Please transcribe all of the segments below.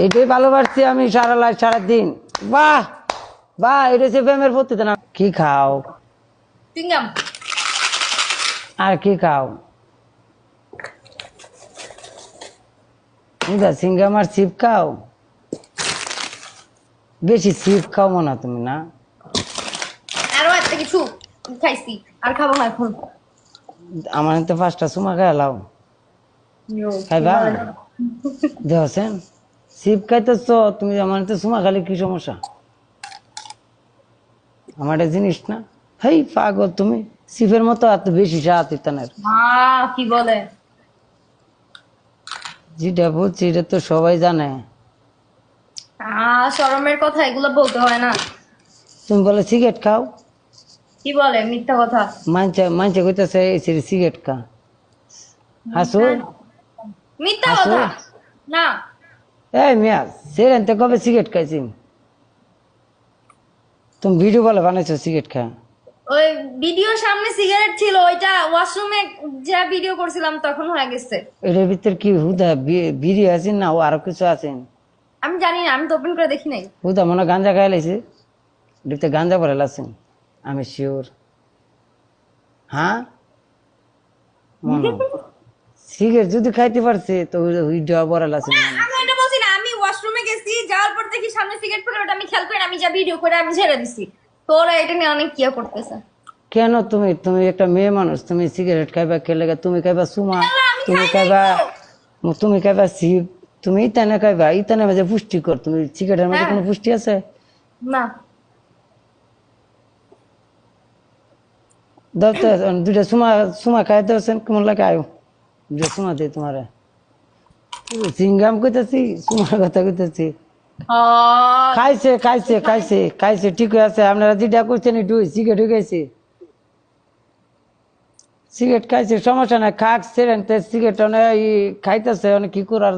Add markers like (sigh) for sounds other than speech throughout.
এইটাই ভালোবাসছি আমি সারা লাইফ সারাদিন। বাহ বাহ এটা হচ্ছে প্রেমের প্রতি না? কি খাও? আর কি খাও? সিঙ্গাম আর চিপ খাও? বেশি চিপ খাও মনে তুমি না? আরও একটা কিছু খাইছি আর খাব না এখন। আমার তো পাঁচটা সুমা খাইলাও খাইবা? দেখছেন শিব খাইতেছ তুমি আমার তো সুমা খালি কি সমস্যা? আমার একটা জিনিস না? হেই পাগল তুমি শিবের মতো এত বেশি সাত ইতানের কি বলে? যেটা বলছি এটা তো সবাই জানে। শরমের কথা এগুলো বলতে হয় না। তুমি বলে সিগারেট খাও। কি বলে? মিথ্যা কথা। মানছে মানছে কইতেছে সিগারেট খা। হাসু। মিথ্যা কথা। না এই সেরেন তো কবে সিগারেট খাইছি তুমি ভিডিও বলে বানাইছো সিগারেট খা। ওই ভিডিও সামনে সিগারেট ছিল ওইটা ওয়াশরুমে যা ভিডিও করছিলাম তখন হয়ে গেছে। এটার ভিতর কি হুদা বিড়ি আছেন না ও আরও কিছু আছেন? আমি জানি না আমি তো ওপেন করে দেখি নাই। হুদা মনে গাঞ্জা খাই লাইছে। ডিপতে ভরে লাছেন। আমি শিওর হ্যাঁ? মনে (laughs) সিগারেট যদি খাইতে পারছে তো হুইডা ভরে লাছেন। আমি এটা বলছি না আমি ওয়াশরুমে গেছি যাওয়ার পর দেখি সামনে সিগারেট পড়ে ওটা আমি খেয়াল করে আমি যা ভিডিও করে আমি ছেড়ে দিছি। তো ওরা এটা নিয়ে অনেক কিয়া করতেছে। কেন তুমি তুমি একটা মেয়ে মানুষ তুমি সিগারেট খাইবা খেলে তুমি খাইবা সুমা তুমি খাইবা তুমি খাইবা শিব তুমি ইতানে খাইবা ইতানে মাঝে পুষ্টিকর তুমি সিগারেটের মধ্যে কোনো পুষ্টি আছে? না। দাও তো দুটা সুমা সুমা খাই দিয়েছেন কেমন লাগে? আয়ো দুটা সুমা দিই তোমারে। সিঙ্গাম কইতেছি সুমার কথা কইতেছি। খাইছে খাইছে খাইছে খাইছে ঠিক আছে, আপনারা যেটা করছেন সিগারেট ঢুকেছে সিগারেট খাইছে, সমস্যা নাই, খাক সিগারেট অনেক খাইতেছে অনেক কি করার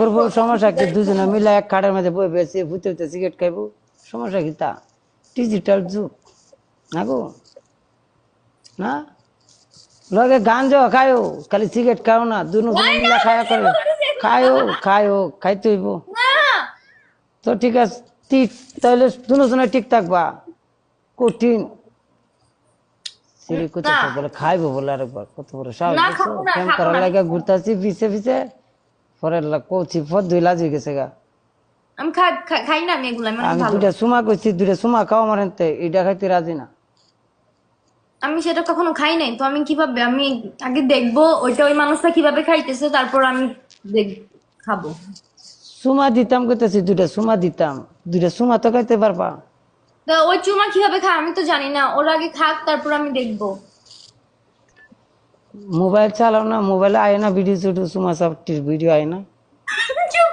করব, সমস্যা কি, দুজনে মিলে এক খাটের মধ্যে বই বেশি ভুতে ভুতে সিগারেট খাইবো, সমস্যা কি তা? ডিজিটাল যুগ, না গো? না? লগে গাঞ্জ খায়ও খালি সিগারেট খাও না দুনো মিলে খায়া করে। খায়ও খায়ও খাইতে হইব। তো ঠিক আছে ঠিক তাহলে দুজনে ঠিক থাকবা। কঠিন। সিঁড়ি বলে খাইবো বলে আরেকবার কত বড় সাহস না, দেখছ? খাব না, প্রেম খাব করার লাগে ঘুরতাছি পিছে পিছে। পরে কৌছি ফর দুই লাজ হয়ে গেছে গা। আমি খাই না আমি এগুলো আমি দুইটা সুমা করছি দুইটা সুমা খাও আমার এইটা খাইতে রাজি না। আমি সেটা কখনো খাই নাই তো আমি কীভাবে আমি আগে দেখব ওইটা ওই মানুষটা কীভাবে খাইতেছে তারপর আমি দেখ খাব। সুমা দিতাম কইতেছি দুইটা সুমা দিতাম। দুইটা সুমা তো খাইতে পারবা। তো ওই চুমা কীভাবে খায় আমি তো জানি না। ওরা আগে খাক তারপর আমি দেখব। মোবাইল চালাও না মোবাইলে আয় না ভিডিও শুটু সুমা সব ভিডিও আয় না। চুপ।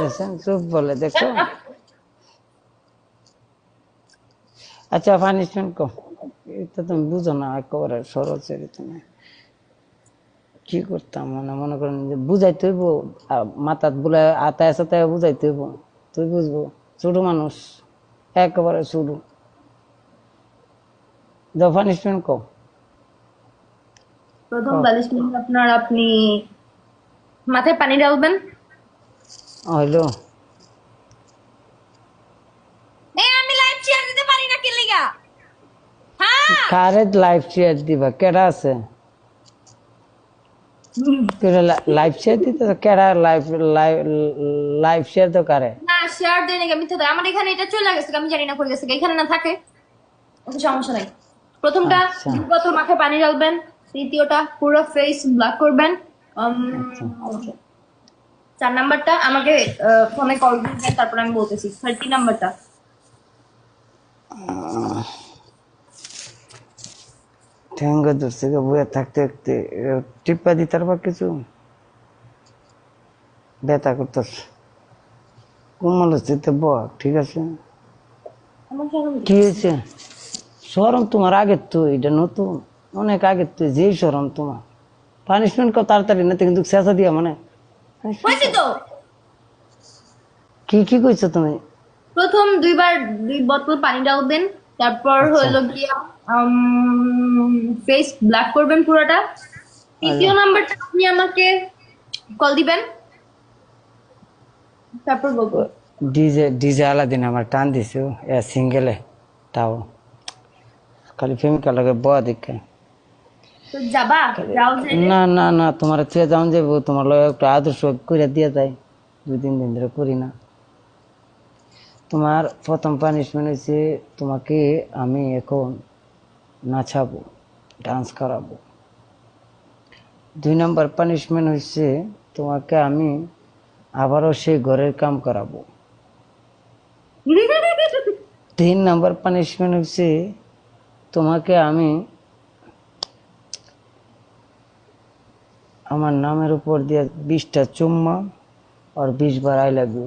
দেখছেন? চুপ বলে দেখছ? আচ্ছা পানিশমেন্ট কম। এটা তুমি বুঝো না একেবারে সরল চরিত্র। না কি করতাম? মানে মনে করেন যে বুঝাইতে হইব মাথাত বলে আতায় সাতায় বুঝাইতে হইব। তুই বুঝব? ছোট মানুষ একেবারে শুরু দাও পানিশমেন্ট কম প্রথম নিয়ে আপনার আপনি মাথায় পানি ডালবেন হইল। এই আমি লাইভ শেয়ার দিতে পারি না কি লিগা? হ্যাঁ! কারে লাইভ শেয়ার দিবা? কেডা আছে? লাইভ শেয়ার দিতে কেডা লাইভ লাইভ লাইভ শেয়ার তো কারে? না শেয়ার দেয় নাকি? মিথ্যা আমার এখানে এটা চলে গেছে আমি জানি না কই গেছে। এখানে না থাকে। সমস্যা নাই। প্রথমটা আচ্ছা। দ্বিতীয়ত মাথায় পানি ডালবেন তৃতীয়টা পুরো ফেস ব্ল্যাক করবেন। উম, চার নাম্বারটা আমাকে ফোনে কল দিবেন তারপর আমি বলতেছি। থার্টি নাম্বারটা। ঠ্যাঙ্গ ধরছে বয়ে থাকতে থাকতে। টিপ্পা দিতে পারবা কিছু? ব্যথা করতেছ। কোমল হচ্ছে ব ঠিক আছে? কি হয়েছে? সরম তোমার আগের তো এটা নতুন। অনেক আগের তো যেই সরম তোমার। পানিশমেন্ট কত তাড়াতাড়ি না কিন্তু শেষা দিয়া মানে। কি কি কইছো তুমি? প্রথম দুইবার দুই বোতল পানি ডালবেন তারপর হলো গিয়া ফেস ব্ল্যাক করবেন পুরোটা। তৃতীয় নাম্বারটা আপনি আমাকে কল দিবেন। তারপর বলব। ডিজে ডিজে আলাদিন আমার টান দিছো এ সিঙ্গেলে তাও। খালি প্রেমিকা লাগে বয়া যাবা? না না না তোমার চেয়ে যাও যাব তোমার লগে একটু আদর্শ করে দিয়ে যায়। দুই তিন দিন ধরে করি না। তোমার প্রথম পানিশমেন্ট হয়েছে তোমাকে আমি এখন নাচাবো ডান্স করাবো। দুই নম্বর পানিশমেন্ট হয়েছে তোমাকে আমি আবারও সেই ঘরের কাম করাবো। তিন নম্বর পানিশমেন্ট হচ্ছে তোমাকে আমি আমার নামের উপর দিয়ে বিশটা চুম্মা আর বিশ বার আই ইউ।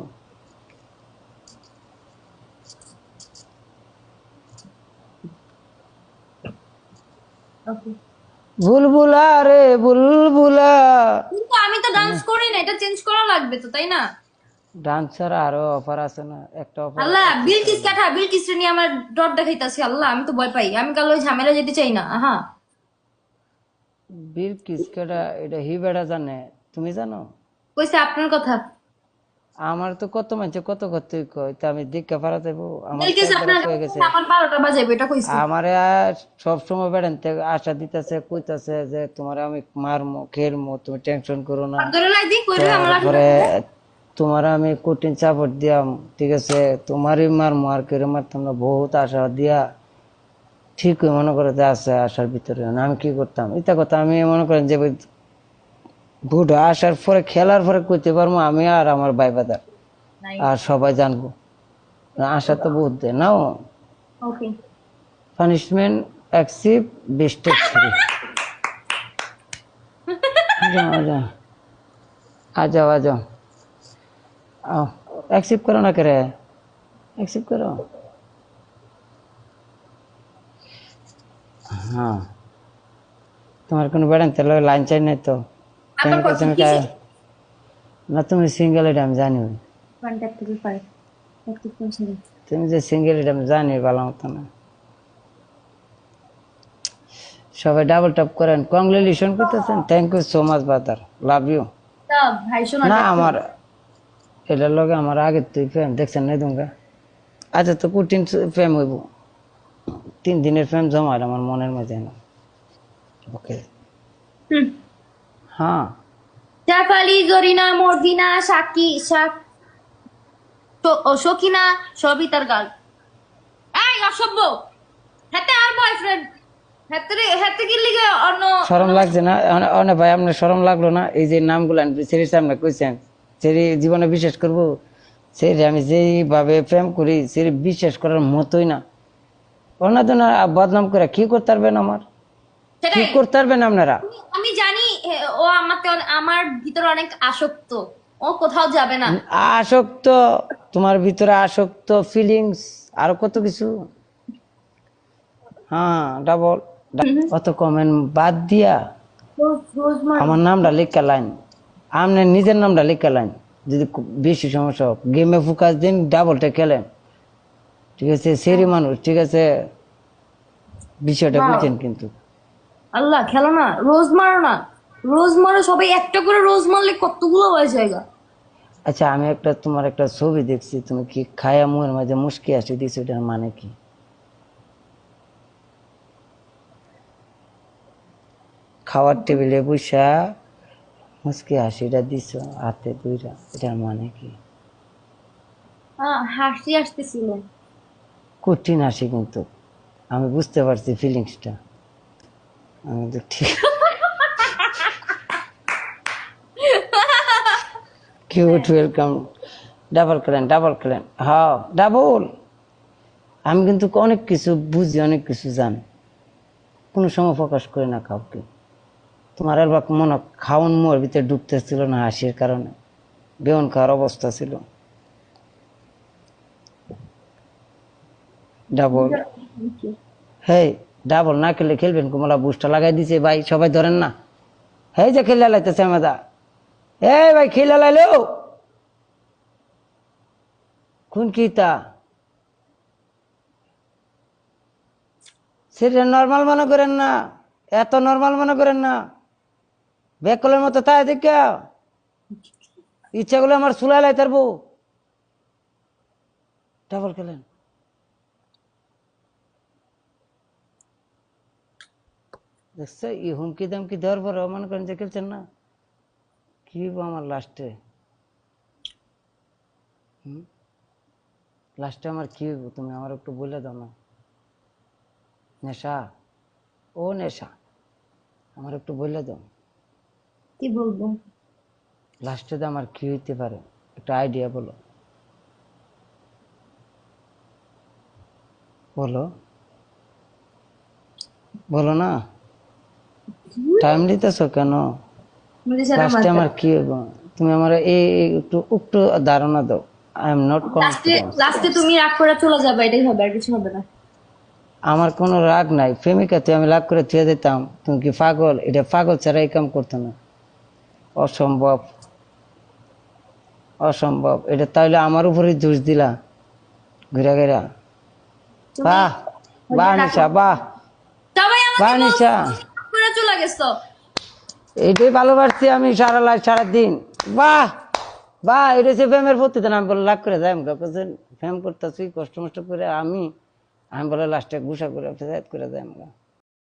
বুলবুলা রে বুলবুলা। কিন্তু আমি তো ডান্স করি না এটা চেঞ্জ করা লাগবে তো তাই না? ডান্সার আরও অফার আছে না একটা অফার আল্লাহ বিলকিস কাঠা বিলকিস রে নিয়ে আমার ডর দেখাইতাছি আল্লাহ আমি তো ভয় পাই আমি কাল ওই ঝামেলা যেতে চাই না হ্যাঁ বীর কিসকেটা এটা হিবেটা জানে তুমি জানো? কইছে আপনার কথা। আমার তো কত মানছে কত কত কয়? তা আমি দীক্ষা পারা যাব আমার কয়ে গেছে। আমার এটা কইছে। আমারে সব সময় বেড়ান আশা দিতেছে কইতাছে যে তোমার আমি মারমো খেলমো তুমি টেনশন করো না। ধরে লাই দি কইরে আমার তারপরে তোমার আমি কঠিন চাপট দিয়াম ঠিক আছে? তোমারই মারমো আর কেউ মারতাম না বহুত আশা দিয়া। ঠিক মনে করে যে আছে আশার ভিতরে আমি কি করতাম? এটা কথা আমি মনে করেন যে বুড়ো আসার পরে খেলার পরে করতে পারবো আমি আর আমার ভাই বাদার নাই আর সবাই জানবো আশা তো বহুত দেয় নাও ওকে পানিশমেন্ট অ্যাকসিভ বিস্টেক ফ্রি आ जाओ आ जाओ आओ एक्सेप्ट करो ना करे एक्सेप्ट करो हाँ তোমার কোনো বেড়ান তাহলে লাইন চাই নাই না তুমি সিঙ্গেল এটা আমি জানি তুমি যে সিঙ্গেল এটা আমি জানি ভালো মতো না সবাই ডাবল টপ করেন কংগ্রেচুলেশন করতেছেন thank you so much brother love you না আমার এটার লগে আমার আগের তুই ফ্যাম দেখছেন নাই তোমরা আচ্ছা তো কঠিন ফ্যাম হইব তিন দিনের ফ্যাম জমা আমার মনের মধ্যে না ওকে হুম হ্যাঁ। জাফালি জরিনা মর্দিনা সাকি শাক তো- ও সকিনা সবই তার গাল। এই অসভ্য! হাতে আর বয়ফ্রেন্ড হাতে হাতে কি লিগে অন্য সরম লাগছে না? অনে- অনে ভাই আপনার সরম লাগল না? এই যে নামগুলো সেরির সামনে কইছেন সেরি জীবনে বিশ্বাস করব? সেরি আমি যেইভাবে প্রেম করি সেরি বিশ্বাস করার মতোই না। ওনাদের না বদনাম করে কি করতে পারবেন আমার? কি করতে পারবেন আপনারা? আমি জানি ও আমাকে আমার ভিতরে অনেক আসক্ত। ও কোথাও যাবে না। আসক্ত তোমার ভিতরে আসক্ত ফিলিংস আরও কত কিছু? হ্যাঁ ডাবল অত কমেন্ট বাদ দিয়া। আমার নামটা লেখা লাইন। আপনার নিজের নামটা লেখা লাইন। যদি বেশি সমস্যা হোক। গেমে ফোকাস দিন ডাবলটা খেলেন ঠিক আছে সেরি মানুষ ঠিক আছে? বিষয়টা বুঝছেন কিন্তু। আল্লাহ খেলো না রোজ মারো না। রোজ মারো সবাই একটা করে রোজ মারলে কতগুলো হয়ে জায়গা আচ্ছা আমি একটা তোমার একটা ছবি দেখছি তুমি কি খায়া মুয়ের মাঝে মুশকি আসি দিছো এটার মানে কি? খাওয়ার টেবিলে বসা মুশকি হাসিটা দিছো হাতে দুইটা এটার মানে কি? হাসি আসতেছিল। কঠিন হাসি কিন্তু আমি বুঝতে পারছি ফিলিংসটা আমি তো ঠিক কিউট ওয়েলকাম ডাবল ক্লেন ডাবল ক্লেন হ্যাঁ ডাবল আমি কিন্তু অনেক কিছু বুঝি অনেক কিছু জানি। কোনো সময় প্রকাশ করি না কাউকে। তোমার এবার মনে হয় খাওয়ান মোর ভিতরে ডুবতেছিল না হাসির কারণে। বেউন খাওয়ার অবস্থা ছিল। ডাবল হেই ডাবল না খেলে খেলবেন, কুমলা বুস্টা লাগাই দিছে, ভাই, সবাই ধরেন না। হেই যে খেলে লাইতেছে আমাদা। এই ভাই, খেলে লাইলো। কোন কি তা? সেটা নর্মাল মনে করেন না, এত নর্মাল মনে করেন না। বেকলের মতো তাই দেখা। ইচ্ছা করলে আমার চুলা লাই তারবো ডাবল খেলেন। দেখছ এই হুমকি দামকি দেওয়ার পর মনে করেন যে খেলছেন না। কি আমার লাস্টে? লাস্টে আমার কি হইব তুমি আমার একটু বলে দাও না। নেশা? ও নেশা আমার একটু বলে দাও। কি বলব? লাস্টে তো আমার কি হইতে পারে? একটা আইডিয়া বলো। বলো। বলো না? টাইম দিতেছ কেন? লাস্টে আমার কি হইব? তুমি আমার এই একটু একটু ধারণা দাও। আই এম নট কনফিডেন্ট লাস্টে তুমি রাগ করে চলে যাবে এটাই হবে আর কিছু হবে না। আমার কোনো রাগ নাই। প্রেমিকাতে আমি রাগ করে থুয়ে দিতাম। তুমি কি পাগল? এটা পাগল ছাড়া এই কাম করতো না। অসম্ভব। অসম্ভব। এটা তাহলে আমার উপরে দোষ দিলা। ঘুরা ঘুরা। বাহ বাহ নিশা বাহ। বাহ নিশা। চলে গেছো এইটাই ভালোবাসছি আমি সারা লাইফ সারাদিন। বাহ! বাহ, এটা হচ্ছে প্রেমের প্রতিতে আমি বলে লাভ করে যাই আমাকে। প্রেম করতেছি, কষ্ট মষ্ট করে আমি। আমি বলে লাস্টে ঘুষা করে, ফেসায়ত করে যাই আমাকে।